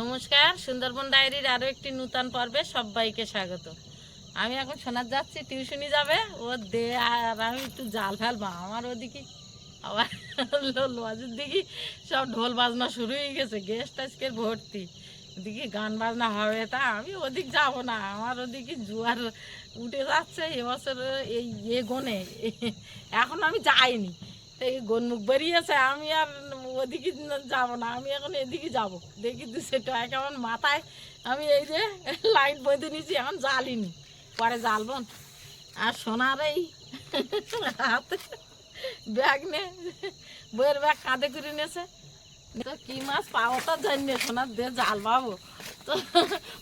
নমস্কার, সুন্দরবন ডায়েরির আরও একটি নূতন পর্বে সবাইকে স্বাগত। আমি এখন সোনার যাচ্ছি, টিউশনি যাবে। ও দে, আর আমি একটু জাল ফেলব আমার ওদিকে আবার লজের দিকে সব ঢোল বাজনা শুরু হয়ে গেছে গেস্ট আজকে ভর্তি। ওদিকে গান বাজনা হবে তা, আমি ওদিক যাব না, আমার ওদিকে জোয়ার উঠে যাচ্ছে এবছর এই এ গনে। এখন আমি যাইনি। এই গন্মুখ বেরিয়েছে, আমি আর ওদিকে যাব না, আমি এখন এদিকে যাব। দেখি দু সেটা কেমন মাথায়, আমি এই যে লাইট বইতে নিয়েছি, এখন জ্বালিনি। পরে জ্বালবন আর সোনার এই হাতে ব্যাগ নে, বইয়ের ব্যাগ কাঁধে করে নিয়েছে। তো কি মাছ পাবো তো জানি সোনার দিয়ে জাল পাবো। তো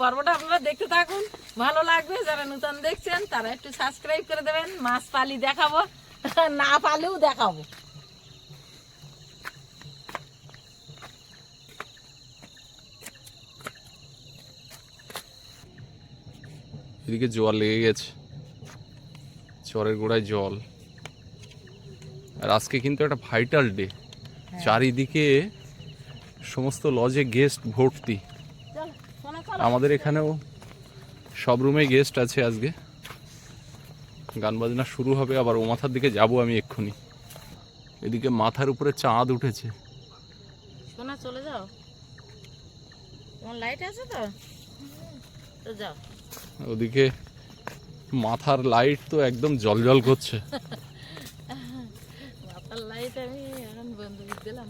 পর্বটা আপনারা দেখতে থাকুন, ভালো লাগবে। যারা নতুন দেখছেন, তারা একটু সাবস্ক্রাইব করে দেবেন, মাছ পালি দেখাবো, না পালেও দেখাবো। এদিকে জল লেগে গেছে। চরের গোড়ায় জল। আর আজকে কিন্তু একটা ভাইটাল ডে চারিদিকে সমস্ত লজে গেস্ট ভর্তি। আমাদের এখানেও সব রুমে গেস্ট আছে আজকে। গান বাজনা শুরু হবে আবার ও মাথার দিকে যাব আমি এক্ষুনি। এদিকে মাথার উপরে চাঁদ উঠেছে। সোনা চলে যাও। তোমার লাইট আছে তো? তো যাও। ওদিকে মাথার লাইট তো একদম জলজল করছে।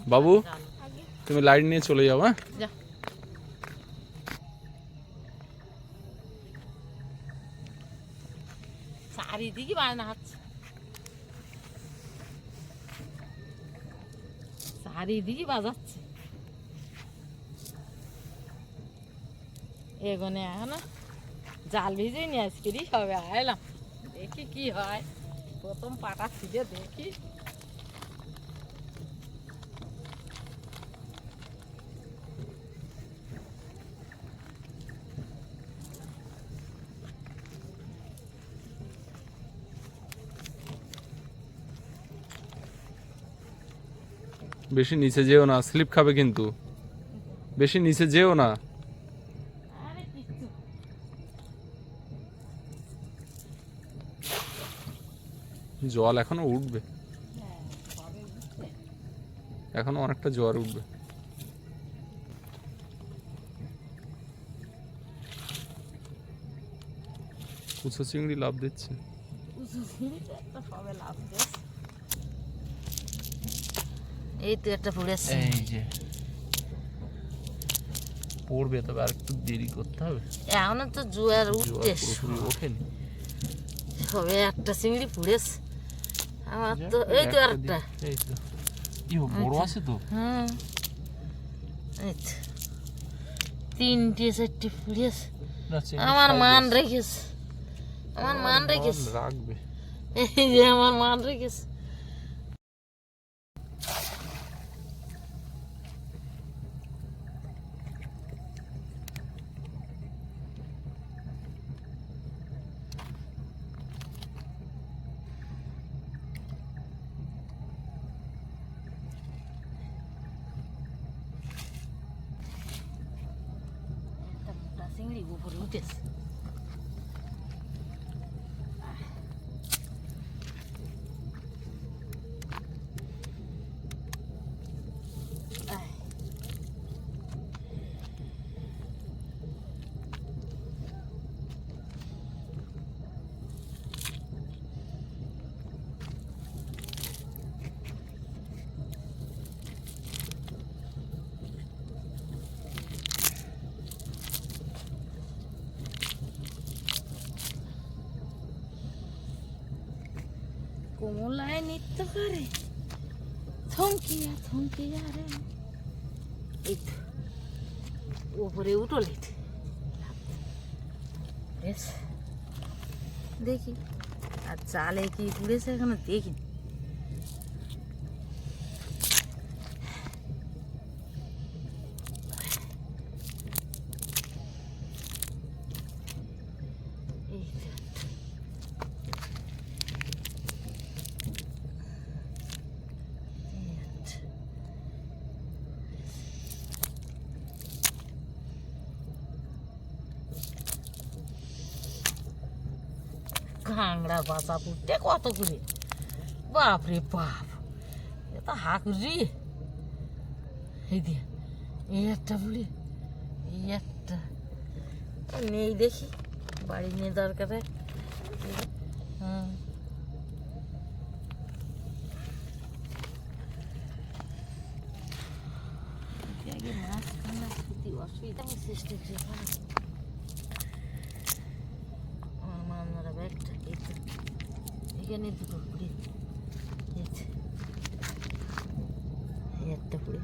বাবু? তুমি লাইট নিয়ে চলে যাও হ্যাঁ? যা। চারিদিকে বাজনা হচ্ছে। চারিদিকে বাজাচ্ছে। এগোনে এখনও জাল ভিজে নিয়ে আজকেরই সবে, আইলাম। দেখি কি হয়। প্রথম পাটা ছিঁড়ে দেখি। বেশি নিচে যেও না, স্লিপ খাবে কিন্তু। বেশি নিচে যেও না। জল এখনও উঠবে। হ্যাঁ সবে উঠছে এখনও অনেকটা জোয়ার উঠবে। কুচো চিংড়ি লাভ দিচ্ছে। এই তো একটা পড়েছে এই যে। পড়বে তবে আর একটু দেরি করতে হবে। এখনও তো জোয়ার উঠতে ওঠেনি। সবে একটা চিংড়ি পুড়েছে। আমার তো এই তো আরেকটা এই তো ইও বড়। আছে তো এই তো তিনটে চারটে ফুড়ি আছে আমার মান। রেখেছে আমার মান রেখেছে রাখবে এই যে আমার মান রেখেছে একটা মোটা চিংড়ি উপরে উঠেছে আয়। কমলায় নৃত্য করে থমকিয়া থমকিয়া রে। এই তো। ওপরে উঠলে বেশ। দেখি। আর চালে কি পুড়েছে এখনও দেখি এই তো একটা। এই একটা। হাংড়ার বাচ্চা পুটে কত করে? বাপ রে বাপ। এ তো হাকুরি এই দিয়ে এই একটা বুড়ি, এই একটা। নেই দেখি, বাড়ি নিয়ে দরকারে। হ্যাঁ মাছ খানা সত্যি অসুবিধা সৃষ্টি হচ্ছে এখানে আমার মামলারা ব্যাগটা এই তো এখানে দুটো পুরি এই যে। এই একটা পুরি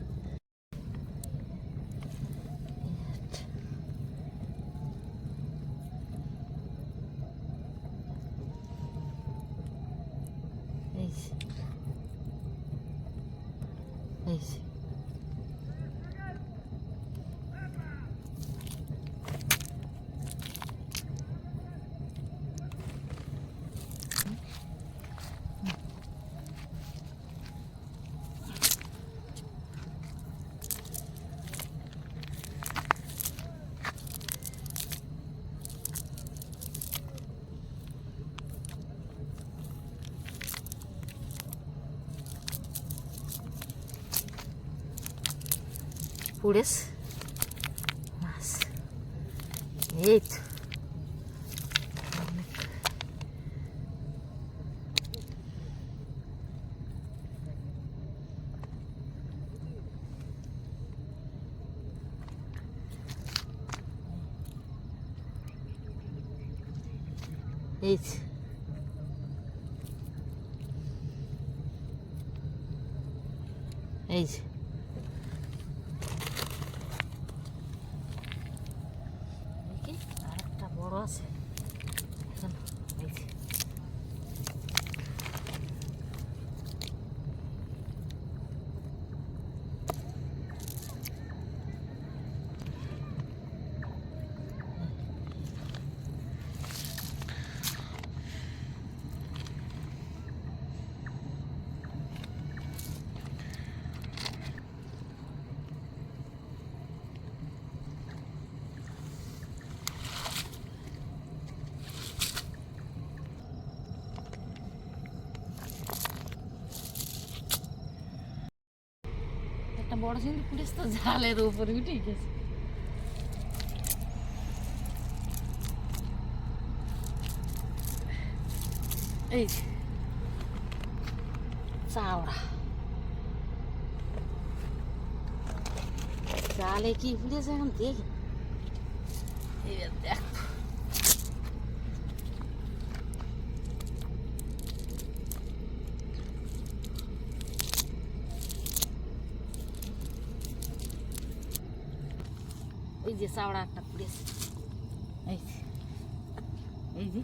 এই যে। এই যে। পুড়েছে মাছ এই তো অনেক। এই যে। এই যে দেখি আরেকটা বড় আছে এখানে, এই যে। একটা বড় চিংড়ি পুলিশ তো জালের উপরে উঠে গেছে এই যে। চাওড়া জালে কি ফুটেছে এখন দেখি এইবার দেখ চাওড়া একটা পুড়েছে এই এই যে।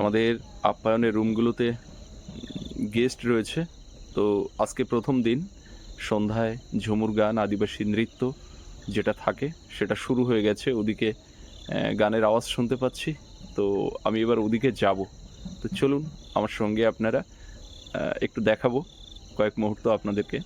আমাদের আপ্যায়নের রুমগুলোতে গেস্ট রয়েছে। তো আজকে প্রথম দিন সন্ধ্যায় ঝুমুর গান আদিবাসী নৃত্য যেটা থাকে সেটা শুরু হয়ে গেছে। ওদিকে গানের আওয়াজ শুনতে পাচ্ছি। তো আমি এবার ওদিকে যাব। তো চলুন, আমার সঙ্গে আপনারা একটু দেখাবো কয়েক মুহূর্ত আপনাদেরকে।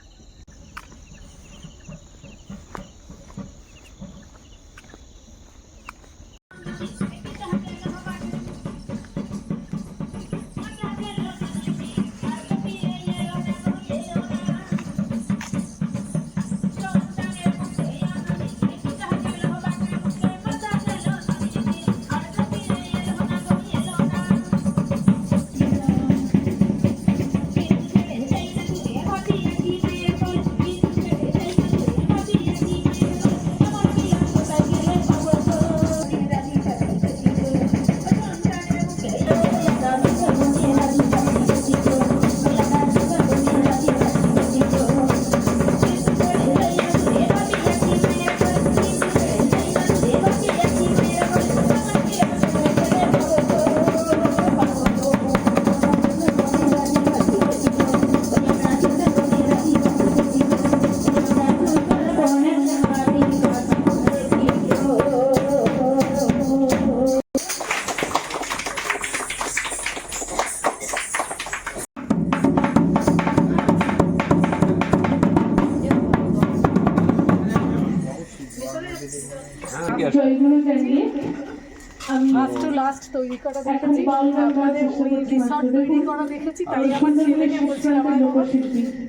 রিসর্ট তৈরি করা দেখেছি তাই আমার ছেলেকে শেষ আমার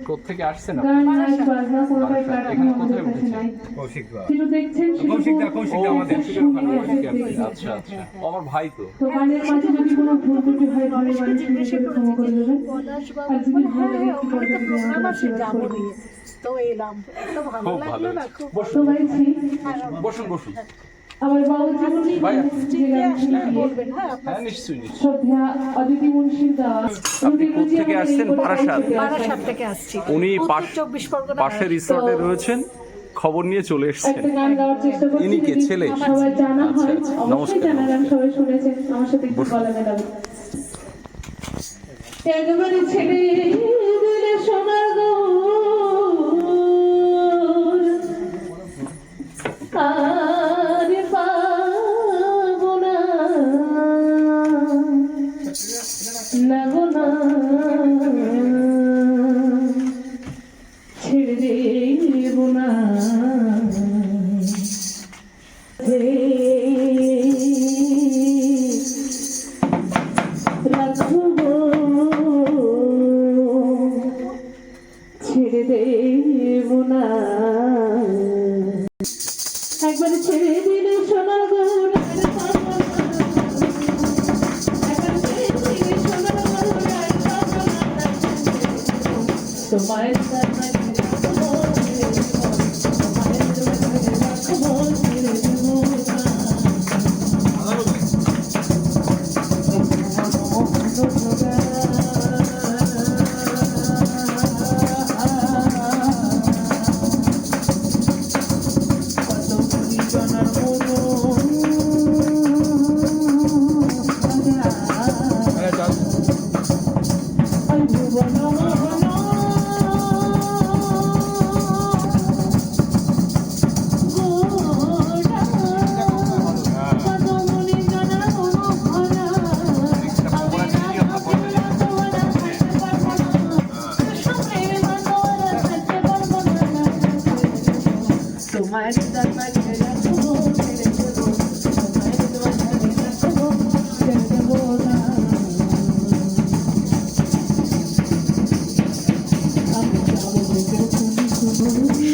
কোথেকে আসছেন এখানে কোথায় উঠেছে? কৌশিক দেখছেন কৌশিক দা, কৌশিক দা আমাদের। আচ্ছা আচ্ছা আমার ভাই তো তো মাঝে যদি কোনো ভুল ত্রুটি হয় ঘরে বাড়ি করে দেবেন আর যদি ভালো লাগে ওখানে তো প্রোগ্রাম আছে যাব নিয়ে তো এলাম এত ভালো লাগল না খুব বসুন বসুন আমার বাবু জীবনী বলবেন হ্যাঁ হ্যাঁ নিশ্চয়ই নিশ্চয়ই। অদিতি মুন্সির দেওয়া আপনি কোত্থেকে আসছেন? বারাসাত? বারাসাত থেকে আসছি। উনি উত্তর পাশ- চব্বিশ পরগনা। পাশে রিসর্টে রয়েছেন খবর নিয়ে চলে এসেছেন। ইনি কে, ছেলে? সবাই জানা আচ্ছা, হয় আচ্ছা। নমস্কার, একবারে ছেড়ে দিলে সোনার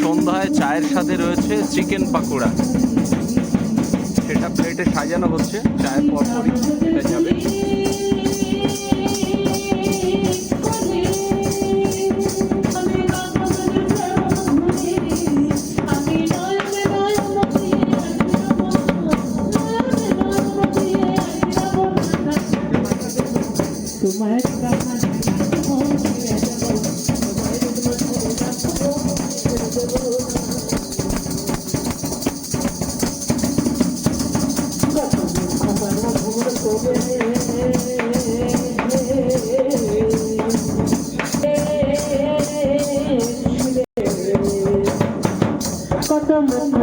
সন্ধ্যায় চায়ের সাথে রয়েছে চিকেন পাকোড়া। সেটা প্লেটে সাজানো হচ্ছে, চায়ের পর পরই এটা যাবে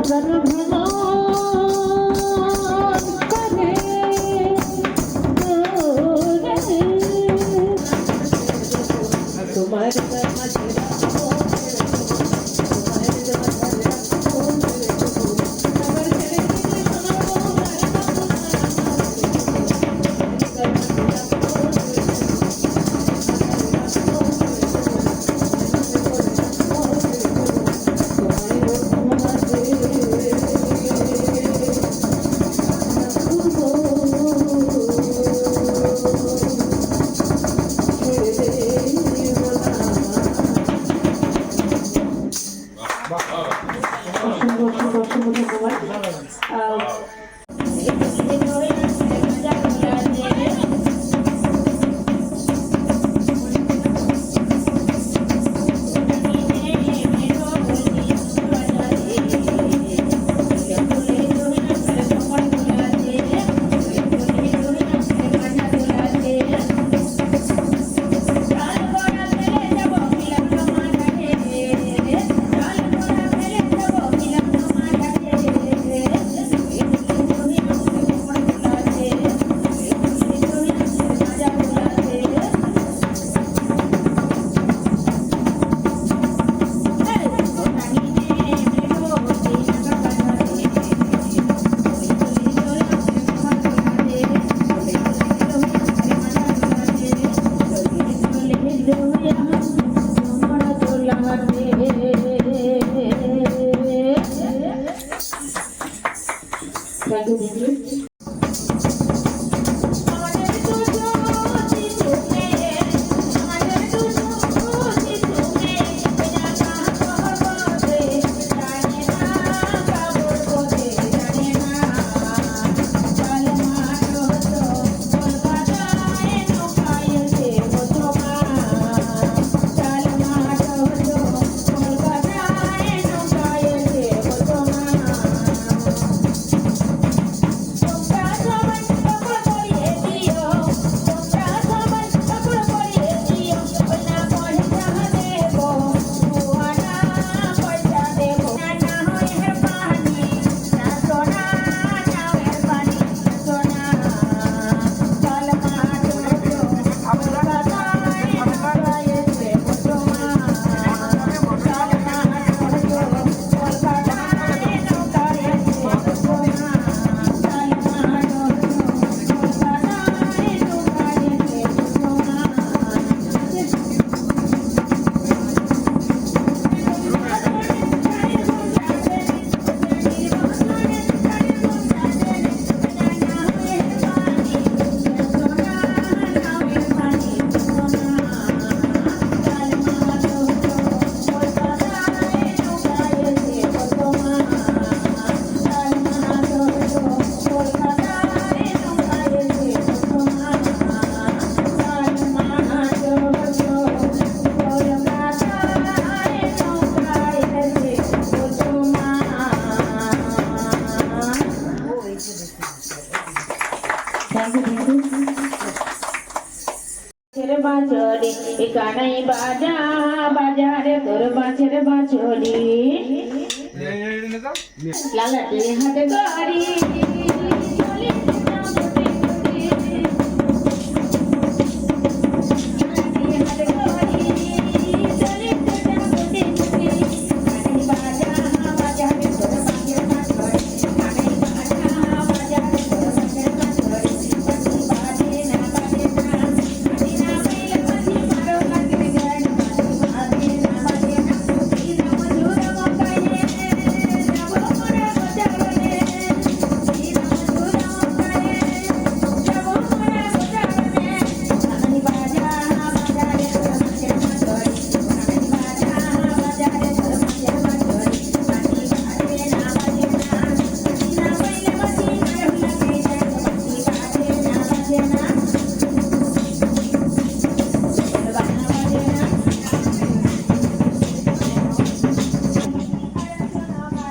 ¡Vamos!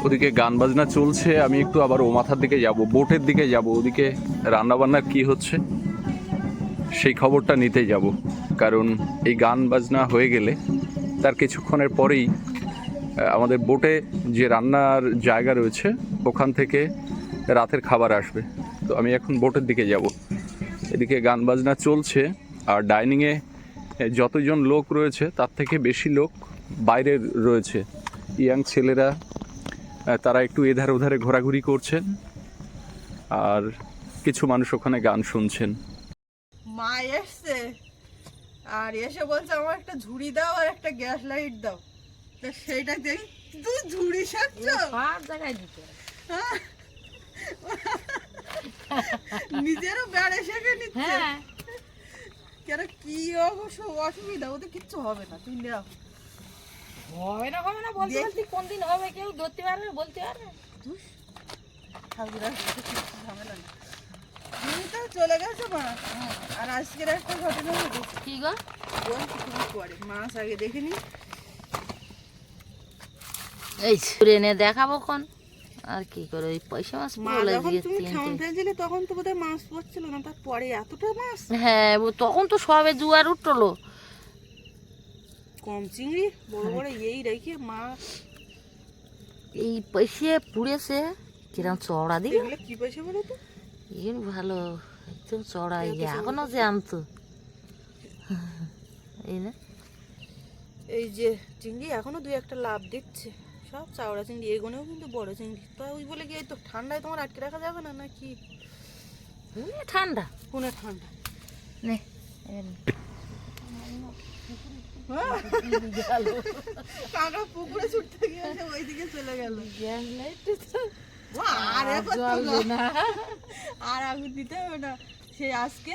ওদিকে গান বাজনা চলছে, আমি একটু আবার ও মাথার দিকে যাব, বোটের দিকে যাব, ওদিকে রান্না বান্নার কি হচ্ছে সেই খবরটা নিতে যাব। কারণ এই গান বাজনা হয়ে গেলে তার কিছুক্ষণের পরেই আমাদের বোটে যে রান্নার জায়গা রয়েছে, ওখান থেকে রাতের খাবার আসবে। তো আমি এখন বোটের দিকে যাব। এদিকে গান বাজনা চলছে, আর ডাইনিংয়ে যতজন লোক রয়েছে, তার থেকে বেশি লোক বাইরের রয়েছে। ইয়াং ছেলেরা তারা একটু এধার ওধারে ঘোরাঘুরি করছেন। আর কিছু মানুষ ওখানে গান শুনছেন। মা এসছে। আর এসে বলছে আমার একটা ঝুড়ি দাও আর একটা গ্যাস লাইট দাও। তো সেইটা দেখ তুই ঝুড়ি সাজছ সব জায়গায় দিতে নিজেরও বেড়ে শেখে নিচ্ছে। হ্যাঁ। কেন কি অবশ্য অসুবিধা? ওদের কিচ্ছু হবে না। তুই নাও। হবে না হবে না বলতে বলতে কোন দিন হবে কেউ ধরতে পারবে বলতে পারবে। আর চলে গেছে মা। আর আজকের একটা ঘটনা ঘটেছে কি গো? বলছি তুমি পরে। মাস আগে দেখে নি। এই দেখাবো কোন। আর কি করে ওই পয়সা মাছ বলে দিয়ে তুমি তখন তো বোধহয় মাছ পড়ছিল না। তারপরে এতটা মাছ? হ্যাঁ তখন তো সবে জুয়ার উঠল। কম চিংড়ি বড় বড় এই রেখে মা এই পয়সে পুড়েছে কিরম চড়া দিকে? কি পয়সা বলো তো? ইয়ে ভালো একদম চড়া ইয়ে এখনও যে আনতো এই না। এই যে চিংড়ি এখনও দুই একটা লাভ দিচ্ছে। সব চাওড়া চিংড়ি এগোনেও কিন্তু বড় চিংড়ি। তো ওই বলে এই তো ঠান্ডায় তোমার আটকে রাখা যাবে না না কি ঠান্ডা। কোনে ঠান্ডা? নে। কাকা পুকুরে ছুটতে গিয়ে ওইদিকে চলে গেল। আর জল হবে না। আর আগুন দিতে হবে না। সেই আজকে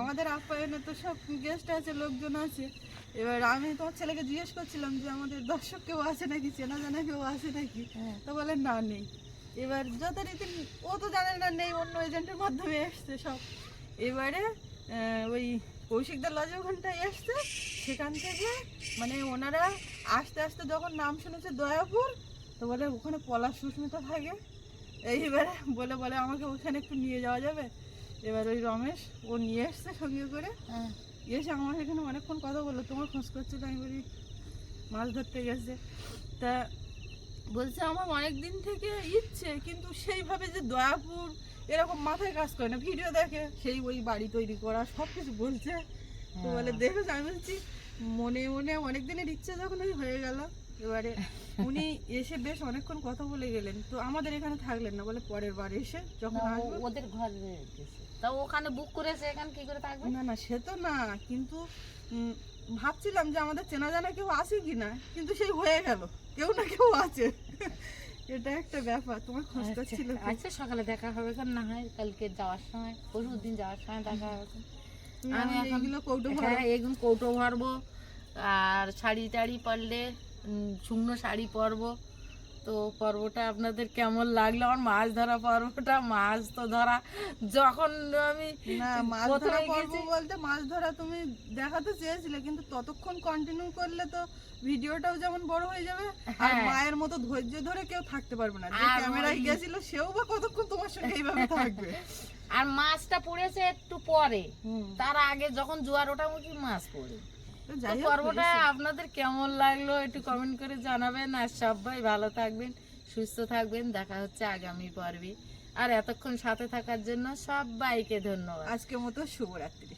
আমাদের আপ্যায়নে তো সব গেস্ট আছে লোকজন আছে। এবার আমি তোমার ছেলেকে জিজ্ঞেস করছিলাম যে আমাদের দর্শক কেউ আছে নাকি চেনা জানা কেউ আছে নাকি? হ্যাঁ। তো বলে না নেই। এবার যথারীতি ও তো জানে না নেই অন্য এজেন্টের মাধ্যমে এসছে সব। এবারে ওই কৌশিকদার লজে ওখানটায় এসছে সেখান থেকে মানে ওনারা আস্তে আস্তে যখন নাম শুনেছে দয়াপুর তো বলে ওখানে পলাশ সুস্মিতা থাকে। এইবারে বলে বলে আমাকে ওখানে একটু নিয়ে যাওয়া যাবে? এবার ওই রমেশ ও নিয়ে এসছে সঙ্গে করে। হ্যাঁ। এসে আমার এখানে অনেকক্ষণ কথা বলল তোমার খোঁজ করছিল আমি বলি মাছ ধরতে গেছে। তা বলছে আমার অনেক দিন থেকে ইচ্ছে কিন্তু সেইভাবে যে দয়াপুর এরকম মাথায় কাজ করে না ভিডিও দেখে সেই ওই বাড়ি তৈরি করা সব কিছু বলছে। তো বলে দেখেছ আমি বলছি মনে মনে অনেক দিনের ইচ্ছে যখন ওই হয়ে গেল এবারে উনি এসে বেশ অনেকক্ষণ কথা বলে গেলেন। তো আমাদের এখানে থাকলেন না বলে পরের বার এসে যখন ওদের ঘরে তা ওখানে বুক করেছে এখানে কি করে থাকবে? না না সে তো না কিন্তু ভাবছিলাম যে আমাদের চেনা জানা কেউ আছে কি না কিন্তু সেই হয়ে গেল। কেউ না কেউ আছে। এটা একটা ব্যাপার তোমার খোঁজ আচ্ছা, ছিল আচ্ছা সকালে দেখা হবে কেন? না হয় কালকে যাওয়ার সময় পরশু দিন যাওয়ার সময় দেখা হবে আমি এগুলো কৌটো হ্যাঁ এগুলো কৌটো ভরবো আর শাড়ি টাড়ি পরলে শুকনো শাড়ি পরবো। তো পর্বটা আপনাদের কেমন লাগল? আমার মাছ ধরা পর্বটা মাছ তো ধরা। যখন আমি মাছ ধরা পর্ব বলতে মাছ ধরা তুমি দেখাতে চেয়েছিলে কিন্তু ততক্ষণ কন্টিনিউ করলে তো ভিডিওটাও যেমন বড় হয়ে যাবে আর হ্যাঁ। মায়ের মতো ধৈর্য ধরে কেউ থাকতে পারবে না। যে ক্যামেরায় গেছিল সেও বা কতক্ষণ তোমার সঙ্গে এইভাবে থাকবে? আর মাছটা পড়েছে একটু পরে। তার আগে যখন জোয়ার ওঠামুখি মাছ পড়ে। পর্বটা আপনাদের কেমন লাগল একটু কমেন্ট করে জানাবেন। আর সবাই ভালো থাকবেন সুস্থ থাকবেন। দেখা হচ্ছে আগামী পর্বে। আর এতক্ষণ সাথে থাকার জন্য সবাইকে ধন্যবাদ। আজকের মতো শুভরাত্রি।